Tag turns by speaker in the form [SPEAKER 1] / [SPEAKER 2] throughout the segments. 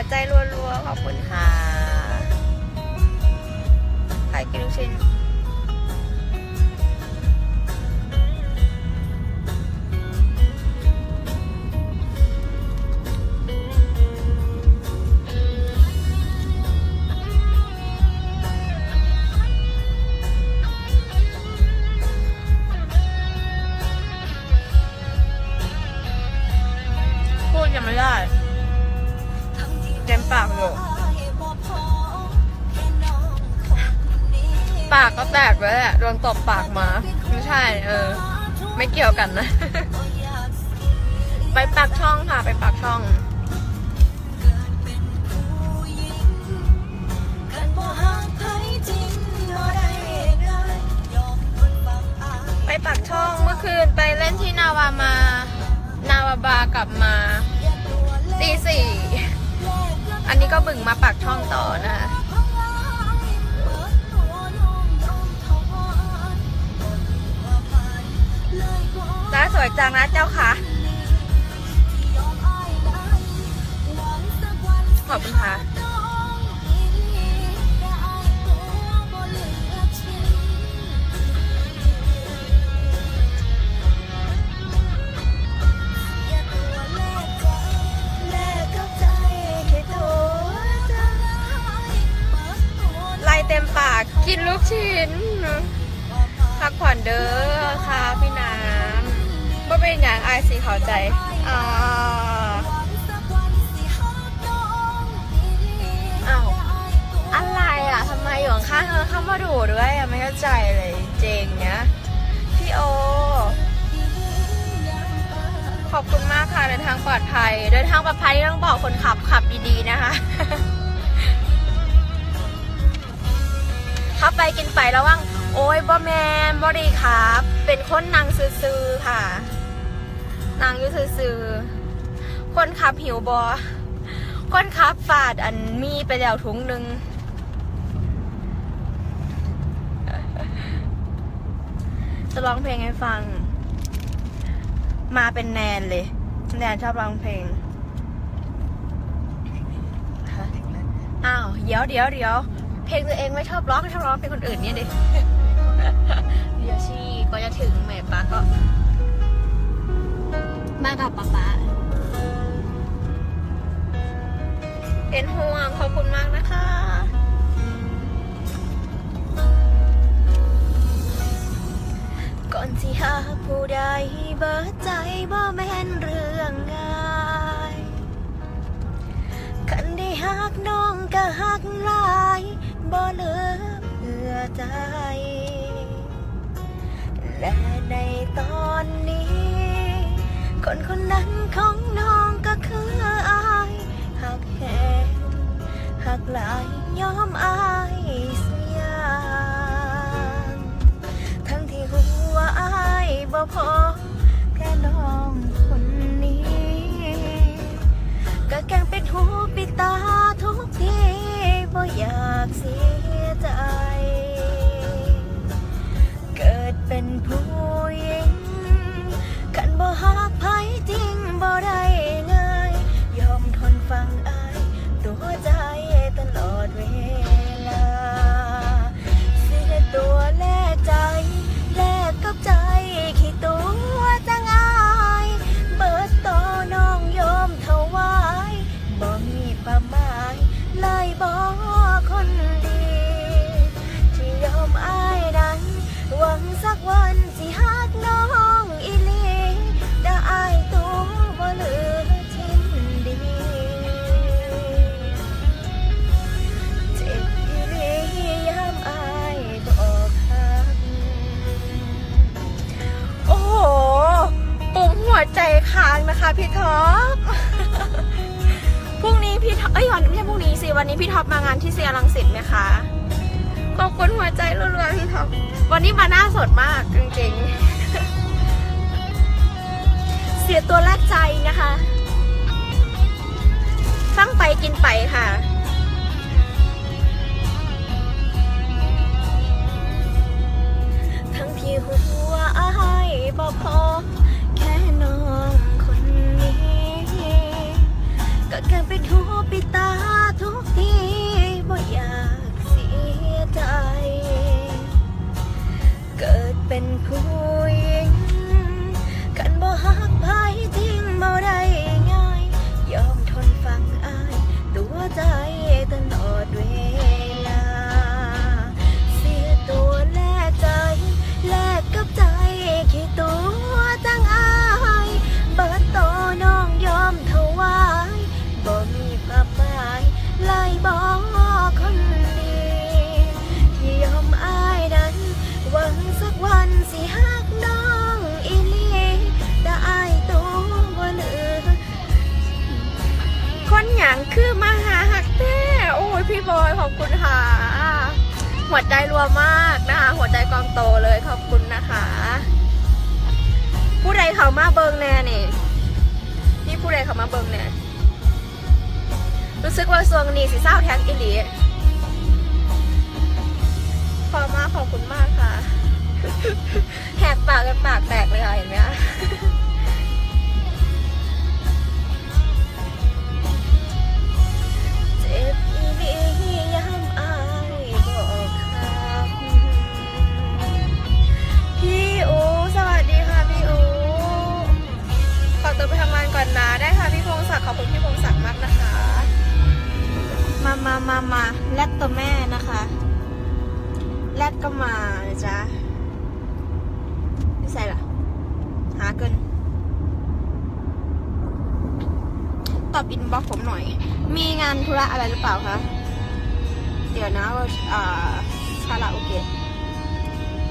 [SPEAKER 1] หัวใจรัวๆ ขอบคุณค่ะใครกินลูกชิ้น บาร์กลับมาตีสี่อันนี้ก็บึ่งมาปากช่องต่อนะร้านสวยจังนะเจ้าค่ะ ขอบคุณค่ะ กินลูกชิ้นพักผ่อนเด้อค่ะพี่น้ำว่าเป็นอย่างไอายสีเข้าใจอ่าอ้าวอะไรอะทำไมอยู่ข้างเธอเข้ามาดูด้วยอะไม่เข้าใจเลยเจงเนี้ยพี่โอ ขอบคุณมากค่ะเดินทางปลอดภัยเดินทางปลอดภัยต้องบอกคนขับขับดีๆนะคะ ขับไปกินไปแล้วว่างโอ้ยบ่แมนบ่ดีครับ เป็นคนนางซื้อๆค่ะนางอยู่ซื้อๆคนขับหิวบอคนขับฝาดอันมีไปแล้วถุงหนึ่งจะร้องเพลงให้ฟัง มาเป็นแนนเลย แนนชอบร้องเพลงฮะอ้าวเดี๋ยวเดี๋ยวเดี๋ยว เพลงตัวเองไม่ชอบร้องชอบร้องเพลงคนอื่นเนี่ยดิเดี๋ยวชีก็จะถึงแม่ป้าก็ มากับป๊าป๊าเป็นห่วงขอบคุณมากนะคะก่อนที่หาผู้ใดเบิดใจบ่แม่นเรื่องง่าย คันได้หักน้องก็หักหลาย บ่เหลือเพื่อใจ และในตอนนี้ คนคนนั้นของน้องก็คืออายหักแหงหักหลายยอมอายเสียงทั้งที่หัวอายบ่พอแค่น้องคนนี้ ก็แกงเป็นหูปิดตา อยากเสีย พี่ท็อป พรุ่งนี้พี่ท็อป เอ้ยวันไม่ใช่พรุ่งนี้สิ วันนี้พี่ท็อปมางานที่เซียรังสิตไหมคะ ขอบคุณหัวใจรัวๆพี่ท็อป วันนี้มาหน้าสดมากจริงๆ เสียตัวแรกใจนะคะ ฟังไปกินไปค่ะ
[SPEAKER 2] ทั้งที่หัวอายบ่พอแค่น้อง ก็แค่ไปทูปิตาทุกทีบ่อยากเสียใจ เกิดเป็นผู้หญิงกันบ่หักไผทิ้งบ่ได้ง่าย ยอมทนฟังอาย ตัวใจตลอดเวล
[SPEAKER 1] รู้สึกว่าซวงนี้สิเศร้าแท็กอิลีขอบมากขอบคุณมากค่ะ แหกปากกันปากแตกเลยค่ะเห็นไหมคะ
[SPEAKER 2] เจ็บอีหลีย้ำอายบอกครับ
[SPEAKER 1] พี่อูสวัสดีค่ะพี่อูขอตัวไปทำงานก่อนนะได้ค่ะพี่พง มามามาแรดตัวแม่นะคะแรดก็มานะจ๊ะไม่ใส่ละหาเกิน ตอบอินบ็อกผมหน่อย มีงานธุระอะไรหรือเปล่าคะ เดี๋ยวนะว่าอ่าคาราโอเกะ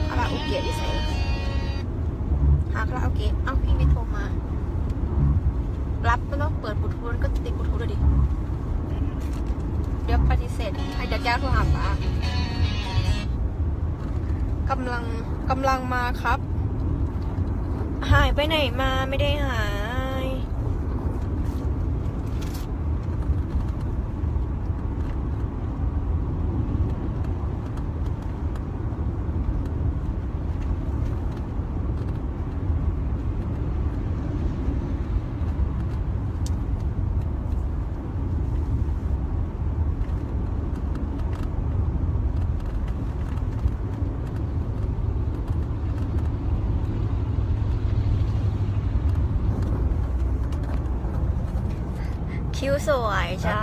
[SPEAKER 1] คาราโอเกะที่ใส่ละหาคาราโอเกะเอ้าพี่ไม่โทรมา รับไม่ต้องเปิดบลูทูธก็ติดบลูทูธเลยดิ เรียบปฏิเสธให้เดี๋ยวแก้โทรหาป้ากำลังกำลังมาครับ หายไปไหนมาไม่ได้หาย
[SPEAKER 2] คิ้ว สวยใช่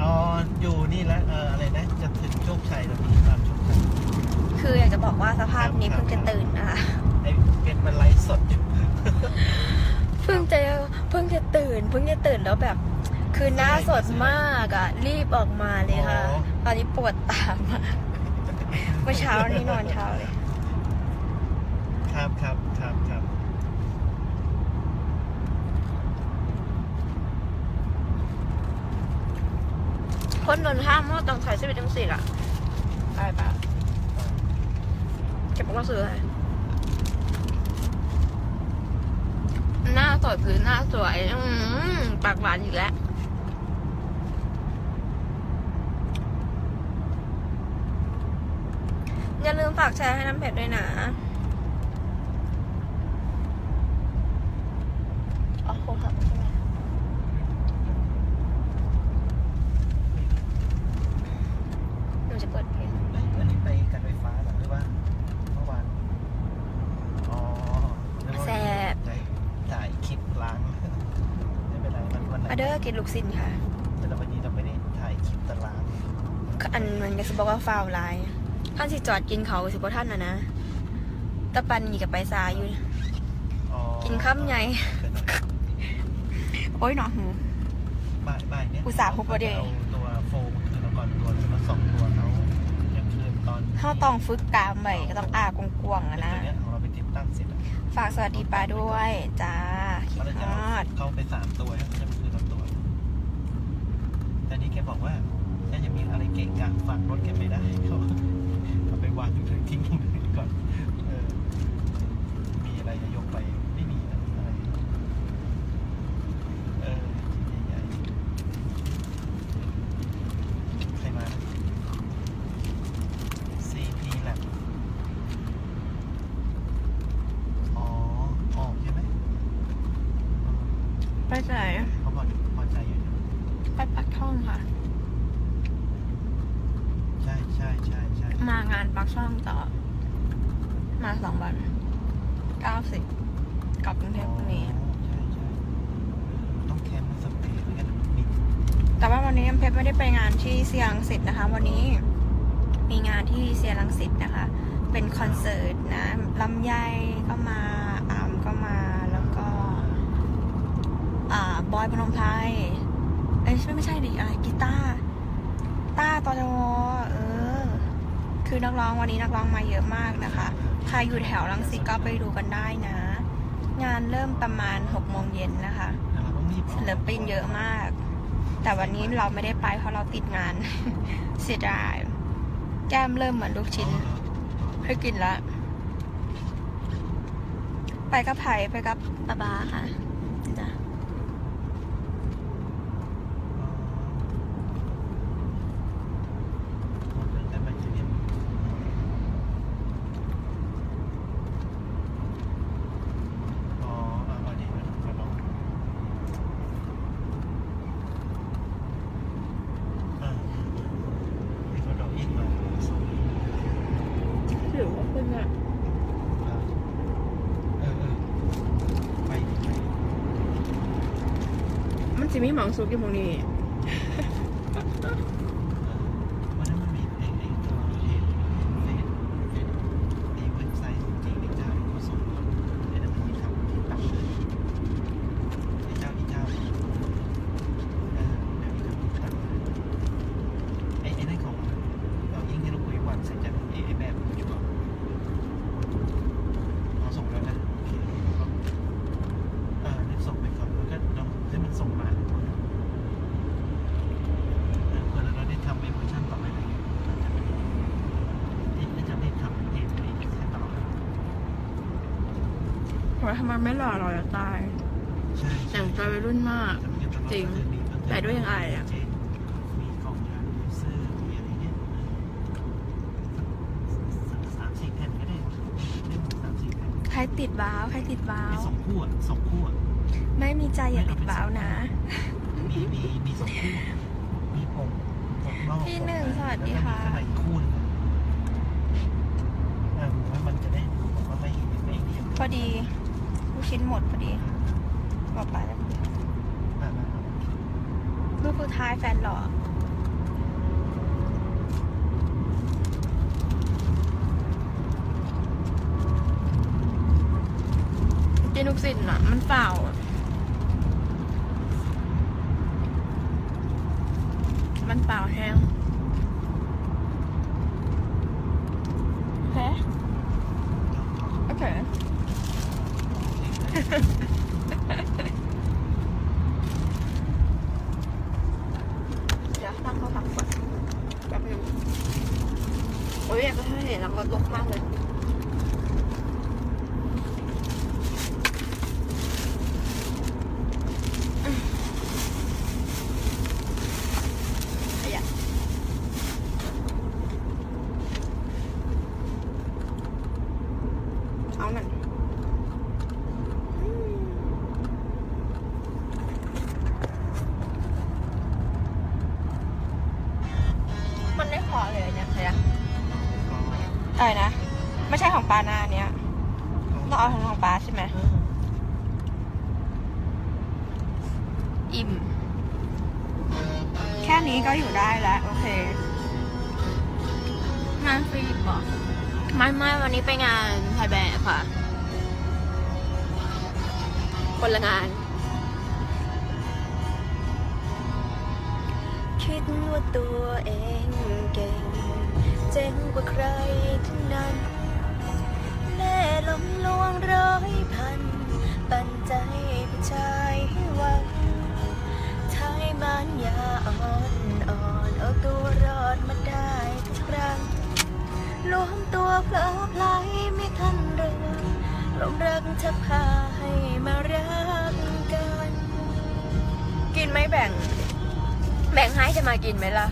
[SPEAKER 3] อ๋ออยู่นี่แล้วเอออะไรนะ จะถึงโชคชัยแล้วพี่ตามโชคชัย
[SPEAKER 1] คืออยากจะบอกว่าสภาพนี้เพิ่งจะตื่นนะคะ
[SPEAKER 3] ไอ้เป็นมันไลฟ์สดอยู่
[SPEAKER 1] เพิ่งจะเพิ่งจะตื่น เพิ่งจะตื่นแล้วแบบ คือหน้าสดมากอะรีบออกมาเลยค่ะ ตอนนี้ปวดตามากเมื่อเช้านี้นอนเช้าเลย
[SPEAKER 3] ครับครับครับครับ
[SPEAKER 1] ค นนนห้ามว่าต้องใส่เสื้อจังสิอะได้ปะเก็บหนังสือให้หน้าสดคือหน้าสวยอืมปากหวานอีกแล้วอย่าลืมฝากแชร์ให้น้ำเพชรด้วยนะอ๋อโทรศัพท์ใช่ไหมหนูจะเปิดเพลง
[SPEAKER 3] เอ้ยอันนี้ไปกันไฟฟ้าเหรอหรือว่าเมื่อวานอ๋อนึกว่า
[SPEAKER 1] แซ่บ
[SPEAKER 3] ถ่ายถ่ายคลิปล้าง ไม่เป็นไรมันวันไหน
[SPEAKER 1] มาเดอร์กินลูกซินค่ะ
[SPEAKER 3] แต่วันนี้เราไม่ได้ถ่ายคลิปแต่ล้าง
[SPEAKER 1] อันมัน ก็สิบอกว่าฟาวไลน์ท่านสิจอดกินเขาสิบ่ท่านนะนะแตะปันนี่กับไปซาอยู่
[SPEAKER 3] อ๋อ
[SPEAKER 1] กินข้ามใหญ่ โอ้ยหนอหู
[SPEAKER 3] บ่ายบ่ายเนี่ย
[SPEAKER 1] อุตส่าห์พุบประเดี๋ยว
[SPEAKER 3] อาตัวโฟมคืนแล้วก่อนตัวนึงแล้วสองตัวเขายังคืนตอน
[SPEAKER 1] ถ้าต้องฝึกกามไว้ก็ต้องอากวงๆอะนะ
[SPEAKER 3] ตัวเนี้ยของเราไปติดตั้งเสร็จแล้ว
[SPEAKER 1] ฝากสวัสดีปาด้วยจ้าคิด
[SPEAKER 3] เขาเลย
[SPEAKER 1] ฮ
[SPEAKER 3] จะ
[SPEAKER 1] อด
[SPEAKER 3] เข้าไปสามตัวแล้วจะไปคืนละตัว แต่นี่แกบอกว่าถ้าจะมี อะไรเก่งอะฝากรถแกไปได้เขาเอาไปวางทิ้งทิ้งตรงนี้ก่อนเออมีอะไรจะยก่อนไร
[SPEAKER 1] มางานปักช่องต่อ มาสองวัน เก้าสิบกลับกรุงเทพพรุ่งนี้
[SPEAKER 3] ใช่ใช่ต้องแคมป์สเตย์เหมือนกันมี
[SPEAKER 1] แต่ว่าวันนี้น้ำเพชรไม่ได้ไปงานที่เซียรังสิตนะคะ วันนี้มีงานที่เซียรังสิตนะคะ เป็นคอนเสิร์ตนะลำไยก็มาอามก็มาแล้วก็ อ่าบอยพนมไพรเอ้ยไม่ไม่ใช่ดิอะไรกีตาร์ต้าตอจวเออ คือนักร้องวันนี้นักร้องมาเยอะมากนะคะ ใครอยู่แถวรังสิตก็ไปดูกันได้นะ งานเริ่มประมาณ6โมงเย็นนะคะ
[SPEAKER 3] เราต้องรีบ
[SPEAKER 1] ศิลปินเยอะมาก แต่วันนี้เราไม่ได้ไปเพราะเราติดงานเสียดายแก้มเริ่มเหมือนลูกชิ้นให้กินละ ไปกับไผ่ไปกับป้าบาค่ะ
[SPEAKER 3] แต่มันจะเรียนอ๋ออะพอดีมันก็ลองอ่ามีคนดอกอินมาส่ง
[SPEAKER 1] หรือว่าคุณอะ
[SPEAKER 3] อ่าเออเออไปไป
[SPEAKER 1] มันจะมีหมังซุกอยู่ตรงนี้
[SPEAKER 3] วันนั้นมันมีไอ้ไอ้ตัวเพจเพจเพจไอ้เว็บไซต์จริงไอ้เจ้าเขาส่งไอ้นั่นมันมีคำที่ตัดเลยไอ้เจ้าไอ้เจ้าเออเดี๋ยวมีคำที่ตัดเลยไอ้ไอ้นั่นของเรายิ่งที่เราคุยวันเสร็จจากไอ้ไอ้แบบอยู่ก่อนเราส่งแล้วนะโอเคก็เออเนี่ยส่งไปก่อนแล้วก็ลองให้มันส่งมา เออเพื่อเราได้ทำในเวอร์ชันต่อไปอะไรเงี้ยที่จะได้ทำเองในแค่ตลอด
[SPEAKER 1] เพราะทำไมไม่หล่อเราจะตาย
[SPEAKER 3] ใช่
[SPEAKER 1] แต่งตัววัยรุ่นมากจริง แต่ด้วยยังไงอะ
[SPEAKER 3] มีกล่องยางมีเสื้อมีอะไรเงี้ยสามสี่แผ่นก็ได้เล่มสามสี่แผ่น
[SPEAKER 1] ใครติดบ้าวใครติดบ้า
[SPEAKER 3] มี
[SPEAKER 1] ว
[SPEAKER 3] สองคู่อะสองคู่อะ
[SPEAKER 1] ไม่มีใจอย่าติดบ้าวนะ
[SPEAKER 3] มีมีมีสองคู่มีผมผมนอก
[SPEAKER 1] พี่หนึ่งสวัสดีค่ะ
[SPEAKER 3] แล้วก็มีข้างในอีกคู่หนึงอะเออผมว่ามันจะได้ผมว่าไม่ไม่เดียว
[SPEAKER 1] พอดีลูก ชิ้นหมดพอดีบอกไปแล้ว
[SPEAKER 3] อ่า
[SPEAKER 1] รูปสุดท้ายแฟนหล่อกินทุกสิ่งอะ มันเปล่ามันเปล่าแห้งโอเคโอเค เดี๋ยวตั้งเขาทำก่อนแป๊บนึงโอ้ยอยากจะให้เห็นแล้วก็ลกมากเลย ขยะเอาหน่อยอืมมันไม่พอเลยเนี่ยขยะ อะไรนะ ไม่ใช่ของปลาหน้าเนี้ยเราเอาของของปลาใช่ไหมอิ่ม แค่นี้ก็อยู่ได้แล้ว โอเค งานฟรีป่ะไม่ไม่วันนี้ไปงานถ่ายแบบค่ะ คนละงาน
[SPEAKER 2] คิดว่าตัวเองเก่ง เจ๋งกว่าใครทั้งนั้นแล่ล้มลวงร้อยพัน ปันใจผู้ชายให้หวังท้ายมันยาอ่อนอ่อนเอาตัวรอดมาได้ทุกครั้งรวมตัวเพลอพลายไม่ทันเรื่องลมรักจะพาให้มารักกัน
[SPEAKER 1] กินไหมแบ่ง แบ่งให้จะมากินไหมล่ะ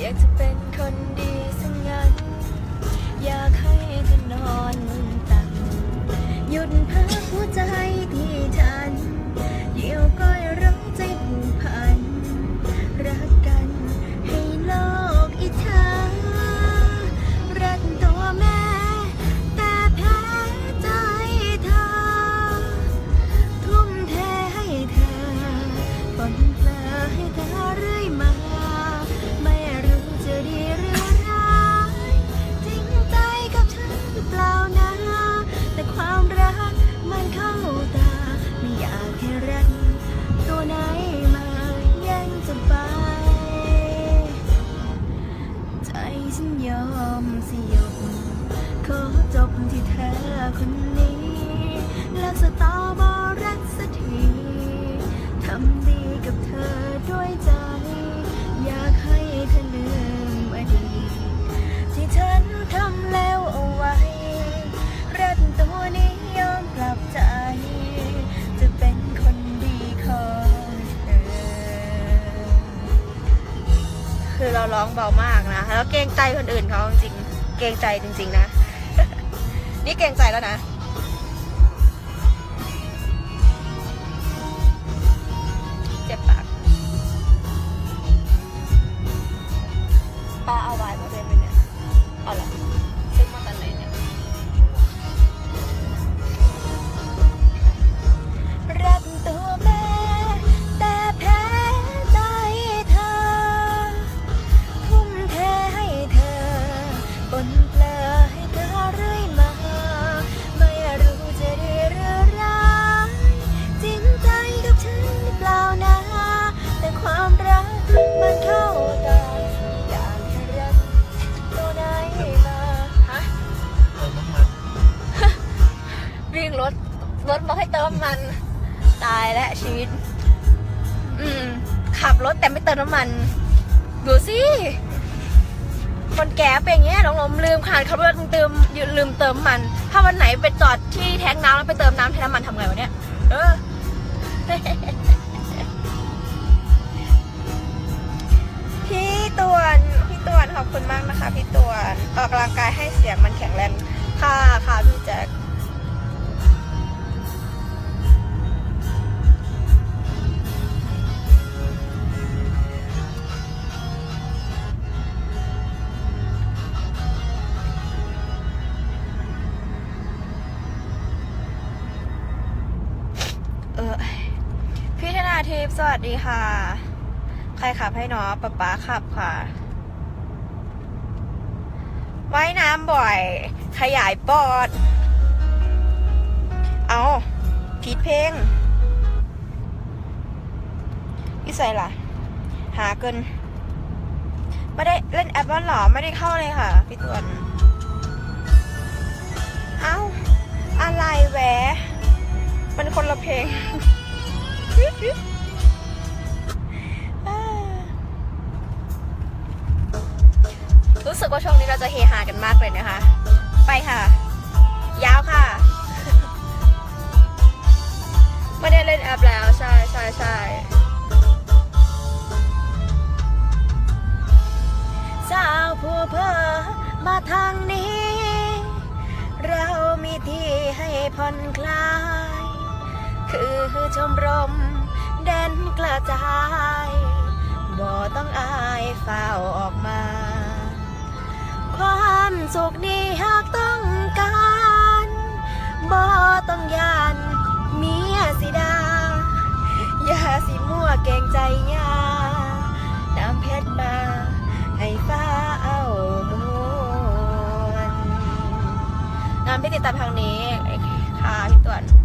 [SPEAKER 2] อยากจะเป็นคนดีสังงั้น อยากให้เธอนอนตักหยุดพักหัวใจที่ ฉันย
[SPEAKER 1] อมสยบขอจบที่เธอคนนี้แลิกสตอร์บอ
[SPEAKER 2] รักสักทีทำดีกับเธอด้วยใจ อยากให้
[SPEAKER 3] เธอลืม
[SPEAKER 1] อดีตที่ฉันทำแล้ว คือเราร้องเบามากนะแล้วเกรงใจคนอื่นเขาจริงเกรงใจจริง ๆ นะ นี่เกรงใจแล้วนะ สวัสดีค่ะ ใครขับให้น้อป๊าป๊าขับค่ะ ว่ายน้ำบ่อย ขยายปอด เอาผิดเพลงพี่ใส่ล่ะ หาเกิน ไม่ได้เล่นแอปบ้านหรอ ไม่ได้เข้าเลยค่ะ พี่ตวนเอ้า อะไรแหวมันคนละเพลง รู้สึกว่าช่วงนี้เราจะเฮฮากันมากเลยนะคะ ไปค่ะ ยาวค่ะ ไม่ได้เล่นแอปแล้ว ใช่ใช่ใช่
[SPEAKER 2] สาวผู้เพอมาทางนี้ เรามีที่ให้ผ่อนคลาย คือชมรมแดนกระจาย บ่ต้องอายเฝ้าออกมา ความสุขนี้หากต้องการบ่ต้องยานเมียสิดา อย่าสิมั่วเก่งใจยา น้ำเพชรมา ให้ฟ้าเอามวน
[SPEAKER 1] งานพี่ติดตามทางนี้ค่ะพี่ตวน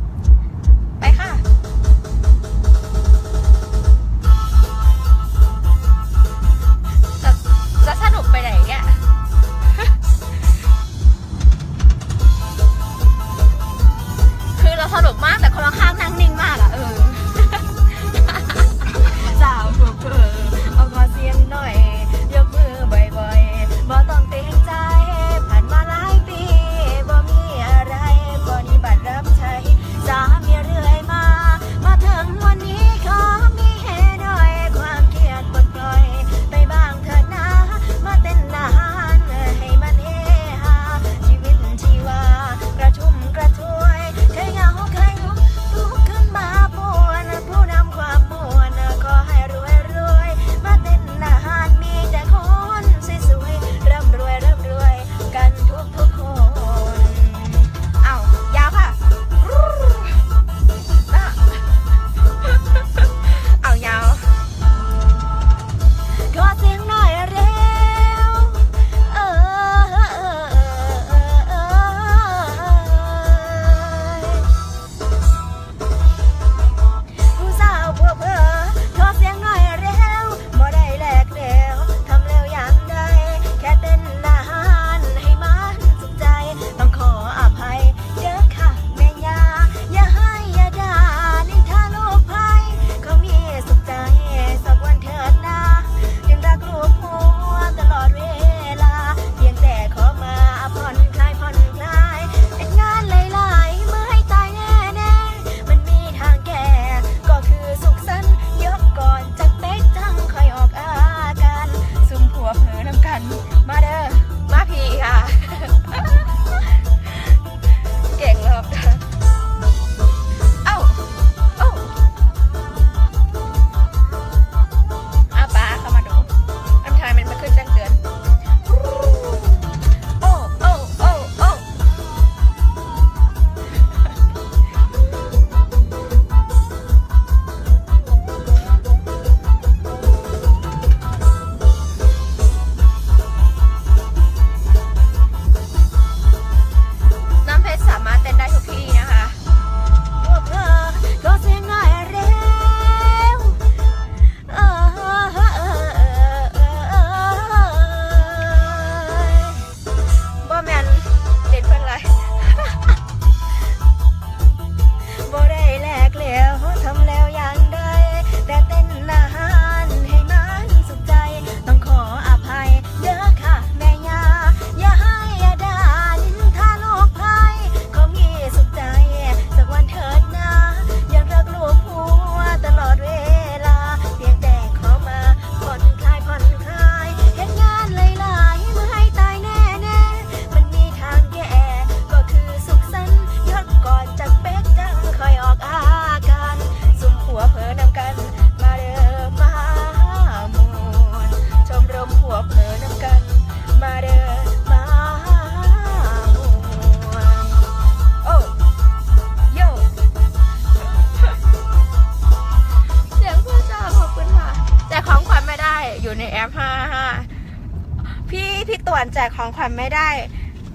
[SPEAKER 2] วน
[SPEAKER 1] แจกของขวัญไม่ได้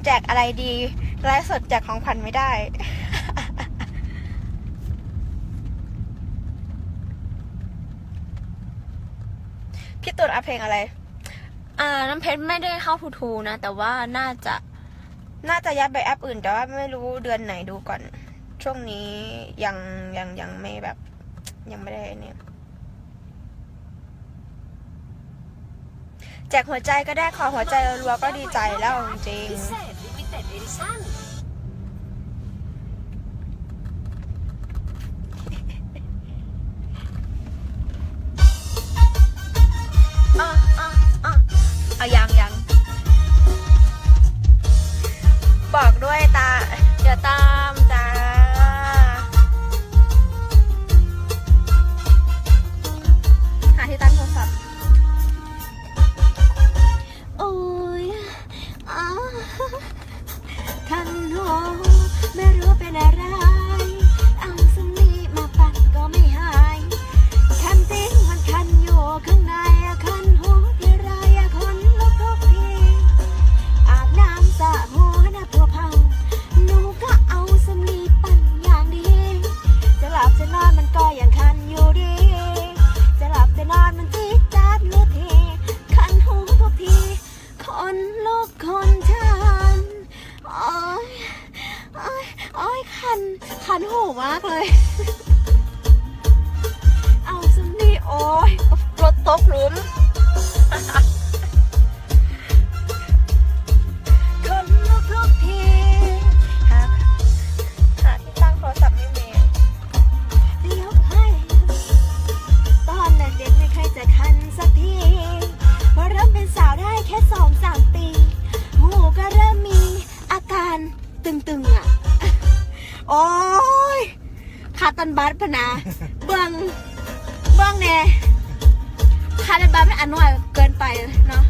[SPEAKER 1] แจกอะไรดีไลฟ์สดแจกของขวัญไม่ได้ พี่ตูนเอาเพลงอะไร อ่า น้ำเพชรไม่ได้เข้าทูทูนะ แต่ว่าน่าจะ น่าจะยัดไปแอปอื่น แต่ว่าไม่รู้เดือนไหนดูก่อน ช่วงนี้ยังยังยังไม่แบบ ยังไม่ได้เนี่ย แจกหัวใจก็ได้ขอหัวใจรัวๆก็ดีใจแล้วจริง ตั
[SPEAKER 2] นบั
[SPEAKER 1] ตพะ
[SPEAKER 2] นาเบิงเบิงแน่คาตันบัตไม่อันน้อยเกินไปเนาะ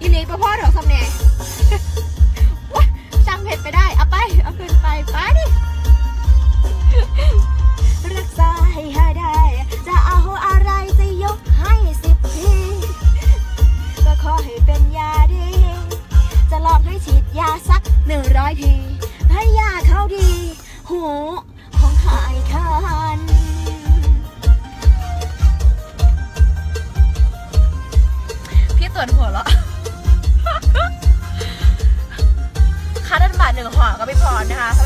[SPEAKER 2] อีนี้ประพ่อเดอกสำเน่ว้าจังเผ็ดไปได้ เอาไป เอาขึ้นไปไปดิรักษาให้หาได้ จะเอาอะไรจะยกให้สิบที ก็ขอให้เป็นยาดี จะลองให้ฉีดยาสักหนึ่งร้อยที ให้ยาเขาดี หู นะ
[SPEAKER 1] คะ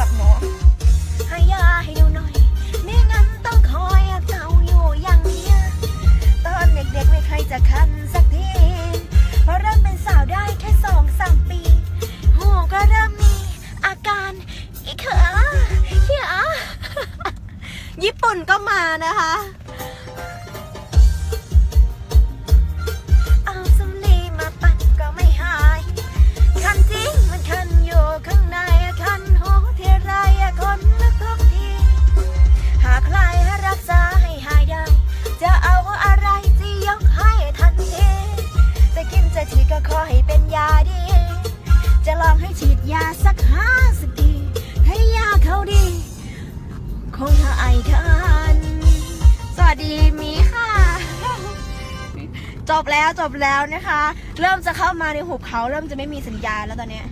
[SPEAKER 2] มามาในหุบเขา
[SPEAKER 1] เริ่มจะไม่มีสัญญาณแล้วตอนเนี้ย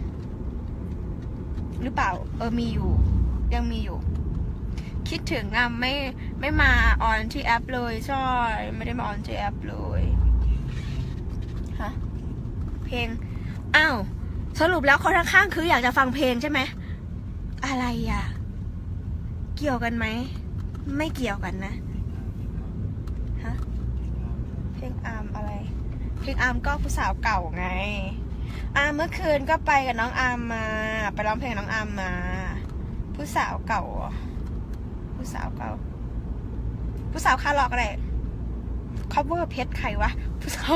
[SPEAKER 1] หรือเปล่า เออมีอยู่ ยังมีอยู่ คิดถึงอะไม่ไม่มาออนที่แอปเลยใช่ไม่ได้มาออนที่แอปเลยฮะเพลงอ้าวสรุปแล้วคนข้างๆคืออยากจะฟังเพลงใช่ไหมอะไรอะ เกี่ยวกันไหม ไม่เกี่ยวกันนะ ฮะ เพลงอาร์มอะไร เพลงอาร์มก็ผู้สาวเก่าไง อาร์มเมื่อคืนก็ไปกับน้องอาร์มมา ไปร้องเพลงน้องอาร์มมา ผู้สาวเก่า ผู้สาวเก่า ผู้สาวคาร์ล็อกอะไร cover เพชรใครวะ ผู้สาว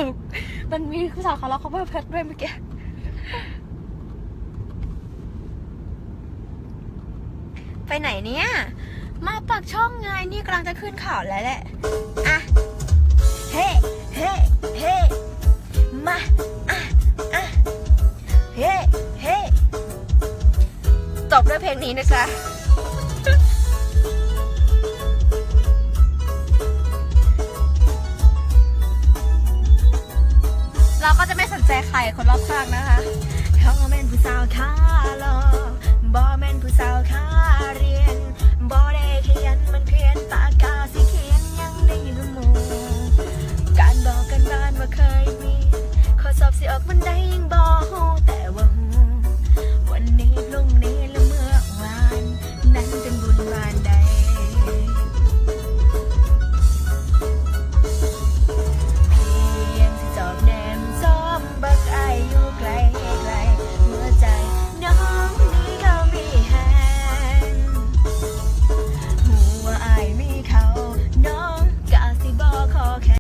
[SPEAKER 1] มันมีผู้สาวคาร์ล็อก cover เพชรด้วยเมื่อกี้ไปไหนเนี่ย มาปักช่องไงนี่กำลังจะขึ้นเขาแล้วแหละ อะ
[SPEAKER 2] เฮ้ เฮ้ เฮ้ มาอะอะเฮ้เฮ้
[SPEAKER 1] จบด้วยเพลงนี้นะจ๊ะเราก็จะไม่สนใจ
[SPEAKER 4] ใจไข่คนรอบข้างนะคะ
[SPEAKER 1] เขาแม่นผู้สาวขาหลอบอแม่นผู้สาวขา สิออกมันได้ยังบ่